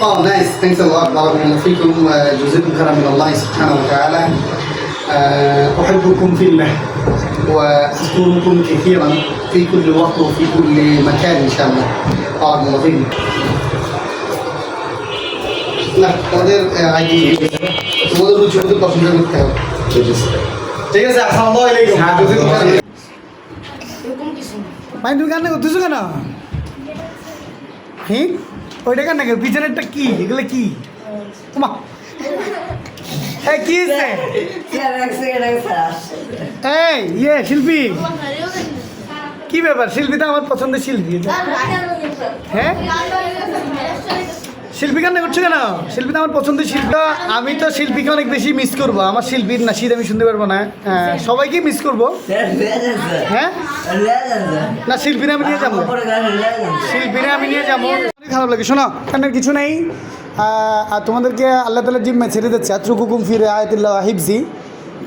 Oh, nice. Thanks a lot. بارك الله فيكم جزاكم خيرا من الله سبحانه وتعالى. آه، أحبكم في الله وأذكركم كثيرا في كل وقت وفي كل مكان إن شاء الله. بارك الله فيكم. না তোমাদের ID তোমাদের রুচি মতো পছন্দ করতে হবে ঠিক আছে আসসালামু আলাইকুম জাযাকুম খাইরান। ভাই তুমি কান্না করতেছো কেন হ্যাঁ ওইটা কেন পিছনেরটা কি? এগুলো কি? মা এই কি এই ইয়ে শিল্পী। কি ব্যাপার? শিল্পী তো আমার পছন্দের শিল্পী। হ্যাঁ? শিল্পী কান্না করছ কেন? শিল্পী তো আমার পছন্দের শিল্পী। আমি তো শিল্পীকে অনেক বেশি মিস করব। আমার শিল্পীর নাসিদ আমি শুনতে পারব না। হ্যাঁ, সবাইকে মিস করব। হ্যাঁ? না শিল্পীরা আমি নিয়ে যাব। শিল্পীরা আমি নিয়ে যাব। খারাপ লাগে। শোনো। কান্নার কিছু নেই। আর তোমাদেরকে আল্লাহ তালা জিম্মা ছেড়ে দিচ্ছে। আত্রকুকুম ফিরে আয়তুল্লাহ হিবজি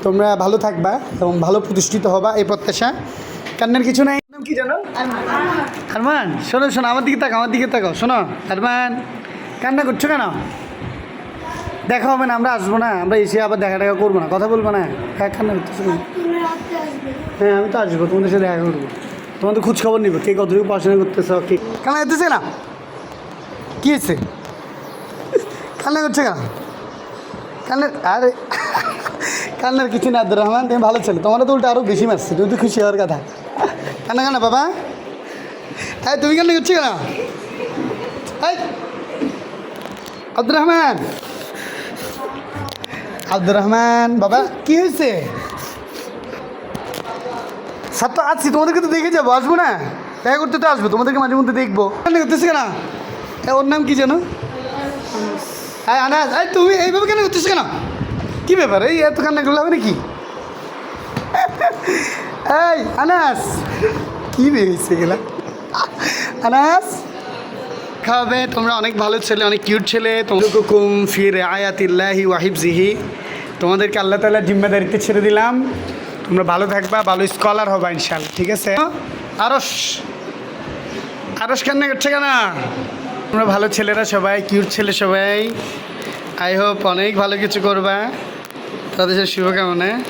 তোমরা ভালো থাকবা এবং ভালো প্রতিষ্ঠিত হবা এই প্রত্যাশা। কান্নার কিছু নাই। নাম কি জানো? আরমান। শোনো শোনো, আমার দিকে তাকাও, আমার দিকে তাকাও। শোনো, আরমান, কান্না করছ কেন? দেখা হবে না, আমরা আসব না। আমরা এসে আবার দেখা টাকা করব না। কথা বলব না। হ্যাঁ কান্না করতেছো? হ্যাঁ আমি তো আসব। তোমাদের সাথে দেখা করব। তোমাদের খোঁজ খবর নিবো। কে কতটুকু পড়াশোনা করতেছ, কে কান্না করতেছে না কি হয়েছে? কান্না করছে কেন? কান্নার আরে, কান্নার কিছু না আব্দুর রহমান, তুমি ভালো ছেলে। তোমার তো উল্টা আরও বেশি মারছে, তুমি তো খুশি হওয়ার কথা। কান্না কান্না বাবা? হ্যাঁ তুমি কান্না করছ কেন? আব্দুর রহমান। আব্দুর রহমান, বাবা, কি হয়েছে? স্যার তো আছি, তোমাদেরকে তো দেখে যাব, আসব না? দেখা করতে তো আসব, তোমাদেরকে মাঝে মধ্যে দেখব। কেন করতেছে কেন? ওর নাম কি যেন? হ্যাঁ আনাস এই তুমি এইভাবে কেন করতেছো কেন? কি ব্যাপার? এই এত কান্না করলে হবে নাকি? এই আনাস কি বেরিয়েছে গেলা আনাস খাবে তোমরা অনেক ভালো ছেলে অনেক কিউট ছেলে। তোমাকুম ফির আয়াতিল্লাহি ওয়াহিবজিহি তোমাদেরকে আল্লাহ তাআলা জিম্মেদারিতে ছেড়ে দিলাম। তোমরা ভালো থাকবা ভালো স্কলার হবা ইনশাল্লাহ ঠিক আছে? আরস আরস কান্না করছে কেন? তোমরা ভালো ছেলেরা সবাই কিউট ছেলে সবাই। আই হোপ অনেক ভালো কিছু করবা। তাদের শুভকামনা।